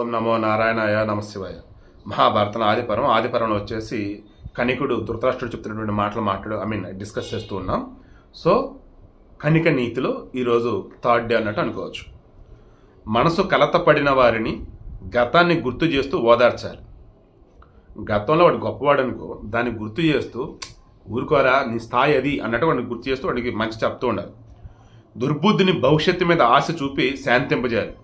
ఓం నమో నారాయణాయ నమశివాయ. మహాభారతం ఆదిపరం ఆదిపరంలో వచ్చేసి కనికుడు ధృతరాష్ట్రుడు చెప్తున్నటువంటి మాటలు మాట్లాడు ఐ మీన్ డిస్కస్ చేస్తూ ఉన్నాం. సో కనిక నీతిలో ఈరోజు థర్డ్ డే అన్నట్టు అనుకోవచ్చు. మనసు కలతపడిన వారిని గతాన్ని గుర్తు చేస్తూ ఓదార్చాలి. గతంలో వాడు గొప్పవాడు అనుకో దాన్ని గుర్తు చేస్తూ ఊరుకోరా నీ స్థాయి అది అన్నట్టు వాడిని గుర్తు చేస్తూ వాడికి మంచి చెప్తూ ఉండాలి. దుర్బుద్ధిని భవిష్యత్తు మీద ఆశ చూపి శాంతింపజేయాలి.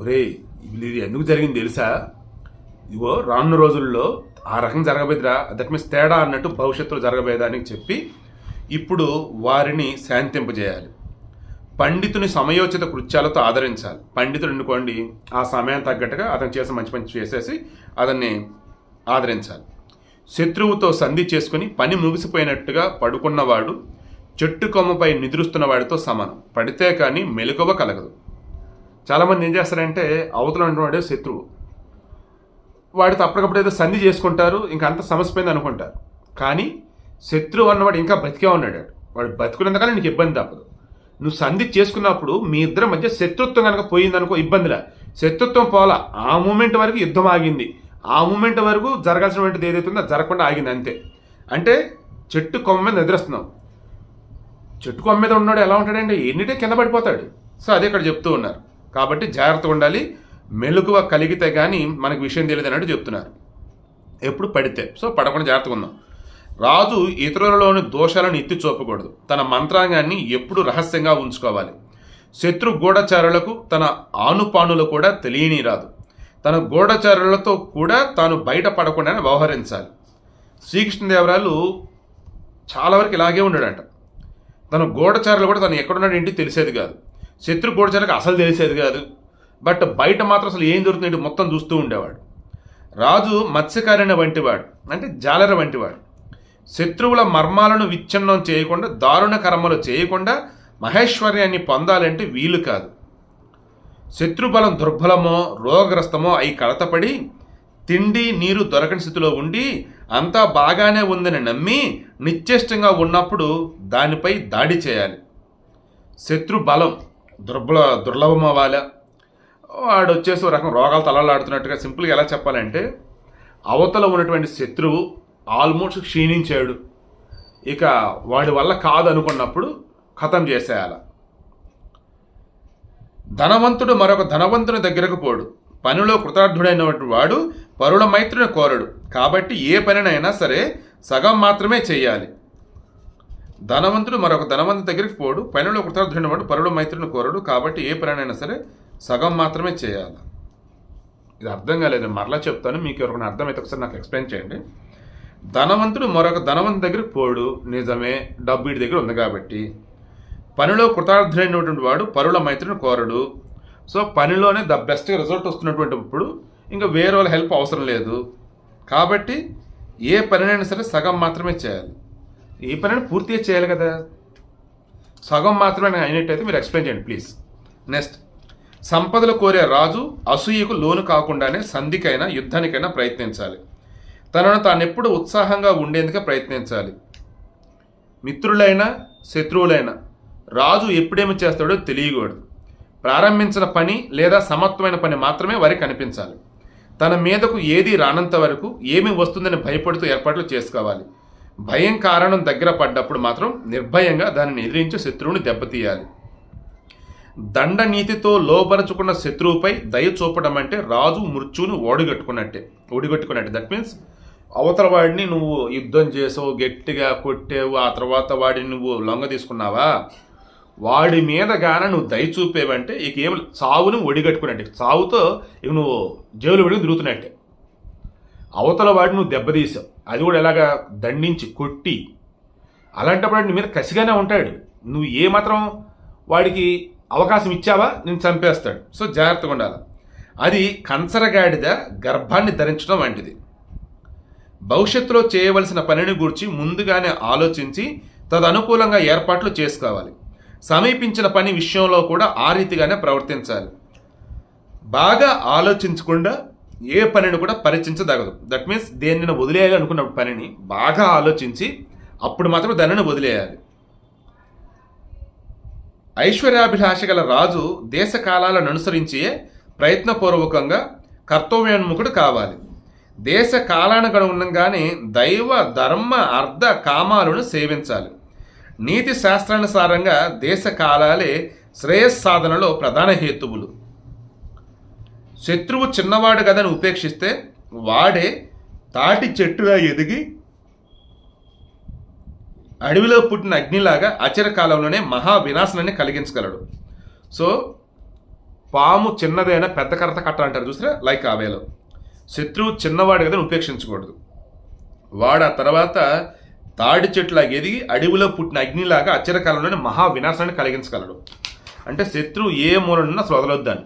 ఒరే ఇది ఎందుకు జరిగింది తెలుసా? ఇదిగో రానున్న రోజుల్లో ఆ రకం జరగబోయేదిరా దట్ మీన్స్ తేడా అన్నట్టు భవిష్యత్తులో జరగబోయేదానికి చెప్పి ఇప్పుడు వారిని శాంతింపజేయాలి. పండితుని సమయోచిత కృత్యాలతో ఆదరించాలి. పండితుడు అనుకోండి ఆ సమయం తగ్గట్టుగా అతను చేసిన మంచి మంచి చేసేసి అతన్ని ఆదరించాలి. శత్రువుతో సంధి చేసుకుని పని ముగిసిపోయినట్టుగా పడుకున్నవాడు చెట్టు కొమ్మపై నిద్రుస్తున్న వాడితో సమానం. పడితే కానీ మెలకువ కలగదు. చాలామంది ఏం చేస్తారంటే అవతల ఉన్నవాడే శత్రువు. వాడితో అప్పటికప్పుడు ఏదో సంధి చేసుకుంటారు ఇంకా అంత సమస్యపోయింది అనుకుంటారు. కానీ శత్రువు అన్నవాడు ఇంకా బతికే ఉన్నాడు. వాడు బతుకున్నంతకాలం నీకు ఇబ్బంది తప్పదు. నువ్వు సంధి చేసుకున్నప్పుడు మీ ఇద్దరి మధ్య శత్రుత్వం కనుక పోయిందనుకో ఇబ్బందిలా. శత్రుత్వం పోలా ఆ మూమెంట్ వరకు యుద్ధం ఆగింది. ఆ మూమెంట్ వరకు జరగాల్సినటువంటిది ఏదైతే ఉందో జరగకుండా ఆగింది అంతే. అంటే చెట్టు కొమ్మ మీద నిద్రిస్తున్నాం చెట్టు కొమ్మ మీద ఉన్నాడు ఎలా ఉంటాడంటే ఎన్నిటే కింద పడిపోతాడు. సో అదే ఇక్కడ చెప్తూ ఉన్నారు. కాబట్టి జాగ్రత్తగా ఉండాలి. మెలకువ కలిగితే కానీ మనకు విషయం తెలియదు అన్నట్టు చెప్తున్నారు. ఎప్పుడు పడితే. సో పడకుండా జాగ్రత్తగా ఉందాం. రాజు ఇతరులలోని దోషాలను ఎత్తి చూపకూడదు. తన మంత్రాంగాన్ని ఎప్పుడు రహస్యంగా ఉంచుకోవాలి. శత్రు గూఢచారులకు తన ఆనుపానులు కూడా తెలియని రాదు. తన గూఢచారులతో కూడా తాను బయటపడకుండానే వ్యవహరించాలి. శ్రీకృష్ణదేవరాయలు చాలా వరకు ఇలాగే ఉన్నాడంట తన గూఢచారులు కూడా తను ఎక్కడున్నాడు ఏంటి తెలిసేది కాదు. శత్రు గూఢచారులకు అసలు తెలిసేది కాదు. బట్ బయట మాత్రం అసలు ఏం దొరుకుతుంది మొత్తం చూస్తూ ఉండేవాడు. రాజు మత్స్యకారిణ వంటివాడు అంటే జాలర వంటివాడు శత్రువుల మర్మాలను విచ్ఛిన్నం చేయకుండా దారుణ కర్మలు చేయకుండా మహేశ్వర్యాన్ని పొందాలంటే వీలు కాదు. శత్రుబలం దుర్బలమో రోగగ్రస్తమో అయి కలతపడి తిండి నీరు దొరకని స్థితిలో ఉండి అంతా బాగానే ఉందని నమ్మి నిశ్చేష్టంగా ఉన్నప్పుడు దానిపై దాడి చేయాలి. శత్రు బలం దుర్బల దుర్లభం అవ్వాలి వాడు వచ్చేసి ఒక రకం రోగాలు తలలాడుతున్నట్టుగా సింపుల్గా ఎలా చెప్పాలంటే అవతల ఉన్నటువంటి శత్రువు ఆల్మోస్ట్ క్షీణించాడు. ఇక వాడి వల్ల కాదు అనుకున్నప్పుడు ఖతం చేసేయాల. ధనవంతుడు మరొక ధనవంతుని దగ్గరకు పోడు. పనిలో కృతార్థుడైనటువంటి వాడు పరుల మైత్రుని కోరడు. కాబట్టి ఏ పనినైనా సరే సగం మాత్రమే చేయాలి ధనవంతుడు మరొక ధనవంతు దగ్గరికి పోడు. పనిలో కృతార్థుడైన వాడు పరుల మైత్రిని కోరడు. కాబట్టి ఏ పనైనా సరే సగం మాత్రమే చేయాలి. ఇది అర్థం కాలేదు. మరలా చెప్తాను. మీకు ఎవరికైనా అర్థమైతే ఒకసారి నాకు ఎక్స్ప్లెయిన్ చేయండి. ధనవంతుడు మరొక ధనవంతు దగ్గరికి పోడు. నిజమే డబ్బు వీడి దగ్గర ఉంది కాబట్టి. పనిలో కృతార్థుడైనటువంటి వాడు పరుల మైత్రిని కోరడు. సో పనిలోనే ద బెస్ట్ రిజల్ట్ వస్తున్నటువంటి ఇప్పుడు ఇంకా వేరే వాళ్ళ హెల్ప్ అవసరం లేదు. కాబట్టి ఏ పనినైనా సరే సగం మాత్రమే చేయాలి. ఏ పనైనా పూర్తిగా చేయాలి కదా. సగం మాత్రమే అయినట్టయితే మీరు ఎక్స్ప్లెయిన్ చేయండి ప్లీజ్. నెక్స్ట్ సంపదలు కోరే రాజు అసూయకు లోను కాకుండానే సంధికైనా యుద్ధానికైనా ప్రయత్నించాలి. తనను తానెప్పుడు ఉత్సాహంగా ఉండేందుకే ప్రయత్నించాలి. మిత్రులైనా శత్రువులైనా రాజు ఎప్పుడేమి చేస్తాడో తెలియకూడదు. ప్రారంభించిన పని లేదా సమత్వమైన పని మాత్రమే వారికి కనిపించాలి. తన మీదకు ఏది రానంత వరకు ఏమి వస్తుందని భయపడుతూ ఏర్పాట్లు చేసుకోవాలి. భయం కారణం దగ్గర పడ్డప్పుడు మాత్రం నిర్భయంగా దానిని ఎదిరించి శత్రువుని దెబ్బతీయాలి. దండ నీతితో లోపరుచుకున్న శత్రువుపై దయ చూపడం అంటే రాజు మృత్యువును ఓడిగట్టుకున్నట్టే. ఓడిగట్టుకున్నట్టే. దట్ మీన్స్ అవతల వాడిని నువ్వు యుద్ధం చేసావు గట్టిగా కొట్టావు ఆ తర్వాత వాడిని నువ్వు లొంగ తీసుకున్నావా? వాడి మీద గాన నువ్వు దయ చూపేవంటే ఇక ఏం చావును ఒడిగట్టుకున్నట్టే. చావుతో ఇక నువ్వు జైలు పడి తిరుగుతున్నట్టే. అవతల వాడిని నువ్వు దెబ్బతీసావు. అది కూడా ఎలాగా దండించి కొట్టి అలాంటప్పుడు నీ మీద కసిగానే ఉంటాడు. నువ్వు ఏ మాత్రం వాడికి అవకాశం ఇచ్చావా? నేను చంపేస్తాడు. సో జాగ్రత్తగా ఉండాలి. అది కంచరగాడిద గర్భాన్ని ధరించడం వంటిది. భవిష్యత్తులో చేయవలసిన పనిని గురించి ముందుగానే ఆలోచించి తదనుకూలంగా ఏర్పాట్లు చేసుకోవాలి. సమీపించిన పని విషయంలో కూడా ఆ రీతిగానే ప్రవర్తించాలి. బాగా ఆలోచించకుండా ఏ పనిని కూడా పరీక్షించదగదు దట్ మీన్స్ దేనిని వదిలేయాలి అనుకున్న పనిని బాగా ఆలోచించి అప్పుడు మాత్రం దానిని వదిలేయాలి. ఐశ్వర్యాభిలాష గల రాజు దేశ కాలాలను అనుసరించి ప్రయత్నపూర్వకంగా కర్తవ్యోన్ముఖుడు కావాలి. దేశ కాలానుగుణంగానే దైవ ధర్మ అర్థ కామాలను సేవించాలి. నీతి శాస్త్రానుసారంగా దేశ కాలాలే శ్రేయస్ సాధనలో ప్రధాన హేతువులు. శత్రువు చిన్నవాడు కదని ఉపేక్షిస్తే వాడే తాటి చెట్టుగా ఎదిగి అడవిలో పుట్టిన అగ్నిలాగా అచిరకాలంలోనే మహా వినాశనాన్ని కలిగించగలడు. సో పాము చిన్నదైనా పెద్ద కరత కట్ట అంటారు చూసారా? లైక్ ఆవేలో శత్రువు చిన్నవాడు కదని ఉపేక్షించకూడదు. వాడు ఆ తర్వాత తాడి చెట్టులాగా ఎదిగి అడవిలో పుట్టిన అగ్నిలాగా అచిరకాలంలోనే మహా వినాశాన్ని కలిగించగలడు. అంటే శత్రువు ఏ మూలనున్నా అసలు వదలొద్దాన్ని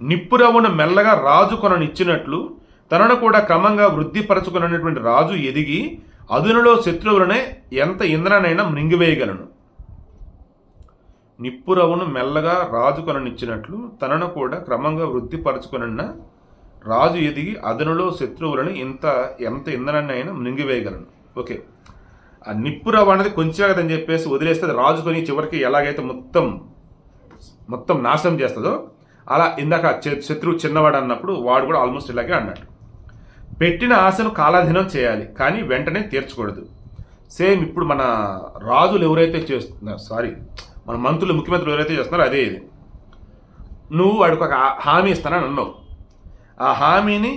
నిప్పురవ్వను మెల్లగా రాజు కొననిచ్చినట్లు తనను కూడా క్రమంగా వృద్ధిపరచుకున్నటువంటి రాజు ఎదిగి అదునులో శత్రువులనే ఎంత ఇంద్రనైనా మృంగివేయగలను. నిప్పురవును మెల్లగా రాజు కొననిచ్చినట్లు తనను కూడా క్రమంగా వృద్ధిపరచుకున్న రాజు ఎదిగి అదనులో శత్రువులను ఇంత ఎంత ఇంధనాన్నైనా మృంగివేయగలను. ఓకే. ఆ నిప్పురవ అనేది కొంచెం కదని చెప్పేసి వదిలేస్తే రాజుకొని రాజు కొని చివరికి ఎలాగైతే మొత్తం మొత్తం నాశనం చేస్తుందో అలా ఇందాక శత్రువు చిన్నవాడు అన్నప్పుడు వాడు కూడా ఆల్మోస్ట్ ఇలాగే అన్నాడు. పెట్టిన ఆశను కాలాధీనం చేయాలి కానీ వెంటనే తీర్చకూడదు. సేమ్ ఇప్పుడు మన రాజులు ఎవరైతే చేస్తున్నారు సారీ మన మంత్రులు ముఖ్యమంత్రులు ఎవరైతే చేస్తున్నారో అదే ఇది. నువ్వు వాడికి ఒక హామీ ఇస్తానని అన్నావు. ఆ హామీని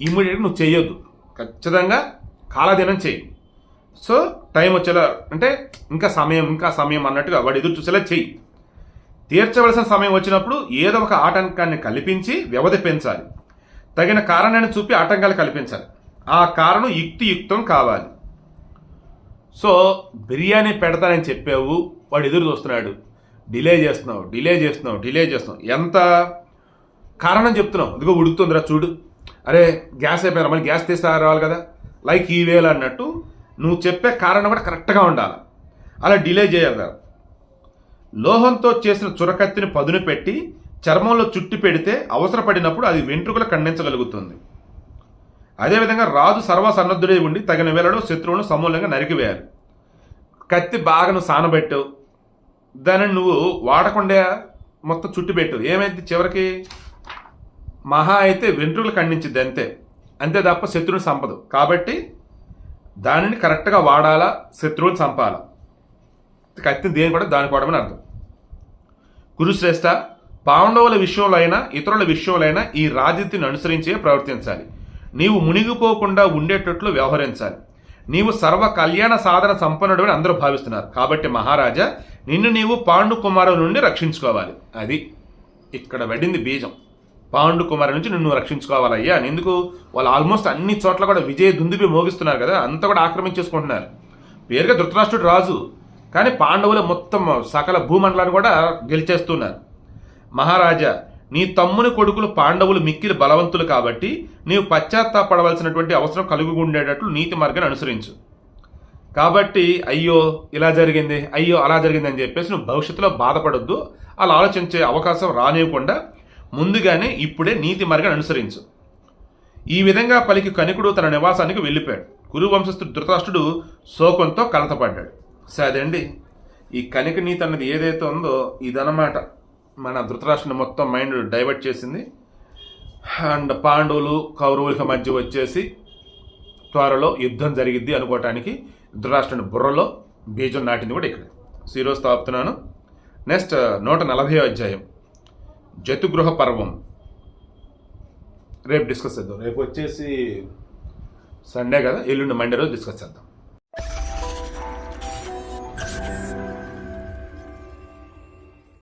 ఇమ్మీడియట్గా నువ్వు చేయొద్దు ఖచ్చితంగా కాలాధీనం చేయి సో టైం వచ్చేలా అంటే ఇంకా సమయం ఇంకా సమయం అన్నట్టుగా వాడు ఎదురు చూసేలా చెయ్యి. తీర్చవలసిన సమయం వచ్చినప్పుడు ఏదో ఒక ఆటంకాన్ని కల్పించి వ్యవధి పెంచాలి. తగిన కారణాన్ని చూపి ఆటంకాలు కల్పించాలి. ఆ కారణం యుక్తియుక్తం కావాలి. సో బిర్యానీ పెడతానని చెప్పావు వాడు ఎదురు చూస్తున్నాడు. డిలే చేస్తున్నావు డిలే చేస్తున్నావు డిలే చేస్తున్నావు. ఎంత కారణం చెప్తున్నావు? ఇదిగో ఉడుకుతుందిరా చూడు. అరే గ్యాస్ అయిపోయినా మళ్ళీ గ్యాస్ తీసి రావాలి కదా. లైక్ ఈ వేలు అన్నట్టు నువ్వు చెప్పే కారణం కూడా కరెక్ట్గా ఉండాలి. అలా డిలే చేయాలి కదా లోహంతో చేసిన చురకత్తిని పదును పెట్టి చర్మంలో చుట్టి పెడితే అవసరపడినప్పుడు అది వెంట్రుకలు ఖండించగలుగుతుంది. అదేవిధంగా రాజు సర్వసన్నద్ధుడై ఉండి తగిన వేళలో శత్రువును సమూలంగా నరికివేయాలి. కత్తి బాగా నువ్వు సానబెట్టావు దానిని నువ్వు వాడకుండా మొత్తం చుట్టి ఏమైంది చివరికి? మహా అయితే వెంట్రుకలు ఖండించింది అంతే. అంతే తప్ప శత్రువుని సంపదు. కాబట్టి దానిని కరెక్ట్గా వాడాలా శత్రువుని చంపాలా? కత్తి దేని కూడా దానికి వాడమని అర్థం. కురుశ్రేష్ఠ పాండవుల విషయంలో అయినా ఇతరుల విషయంలో అయినా ఈ రాజనీతిని అనుసరించే ప్రవర్తించాలి. నీవు మునిగిపోకుండా ఉండేటట్లు వ్యవహరించాలి. నీవు సర్వ కళ్యాణ సాధన సంపన్నుడు అని అందరూ భావిస్తున్నారు. కాబట్టి మహారాజా నిన్ను నీవు పాండు కుమారుల నుండి రక్షించుకోవాలి. అది ఇక్కడ పడింది బీజం. పాండు కుమారు నుంచి నిన్ను రక్షించుకోవాలయ్యా అని. ఎందుకు? వాళ్ళు ఆల్మోస్ట్ అన్ని చోట్ల కూడా విజయ దుందుబి మోగిస్తున్నారు కదా అంతా కూడా ఆక్రమించేసుకుంటున్నారు. పేరుగా ధృతరాష్ట్రుడు రాజు. కానీ పాండవులు మొత్తం సకల భూమండలాన్ని కూడా గెలిచేస్తున్నారు. మహారాజా నీ తమ్ముని కొడుకులు పాండవులు మిక్కిలి బలవంతులు కాబట్టి నీవు పశ్చాత్తాపడవలసినటువంటి అవసరం కలిగి ఉండేటట్లు నీతి మార్గాన్ని అనుసరించు. కాబట్టి అయ్యో ఇలా జరిగింది అయ్యో అలా జరిగింది అని చెప్పేసి నువ్వు భవిష్యత్తులో బాధపడొద్దు అలా ఆలోచించే అవకాశం రానివ్వకుండా ముందుగానే ఇప్పుడే నీతి మార్గాన్ని అనుసరించు. ఈ విధంగా పలికి కనికుడు తన నివాసానికి వెళ్ళిపోయాడు. కురు వంశస్థుడు ధృతరాష్ట్రుడు శోకంతో కలతపడ్డాడు. సరే అండి. ఈ కనిక నీతి అన్నది ఏదైతే ఉందో ఇదనమాట మన ధృతరాష్ట్రుని మొత్తం మైండ్ డైవర్ట్ చేసింది. అండ్ పాండవులు కౌరవులకి మధ్య వచ్చేసి త్వరలో యుద్ధం జరిగిద్ది అనుకోవటానికి ధృతరాష్ట్రుని బుర్రలో బీజం నాటింది కూడా ఇక్కడ. సో ఈరోజు తాపుతున్నాను. నెక్స్ట్ నూట నలభై అధ్యాయం. జతుగృహ పర్వం. రేపు డిస్కస్ చేద్దాం. రేపు వచ్చేసి సండే కదా ఎల్లుండి మండే రోజు డిస్కస్ చేద్దాం.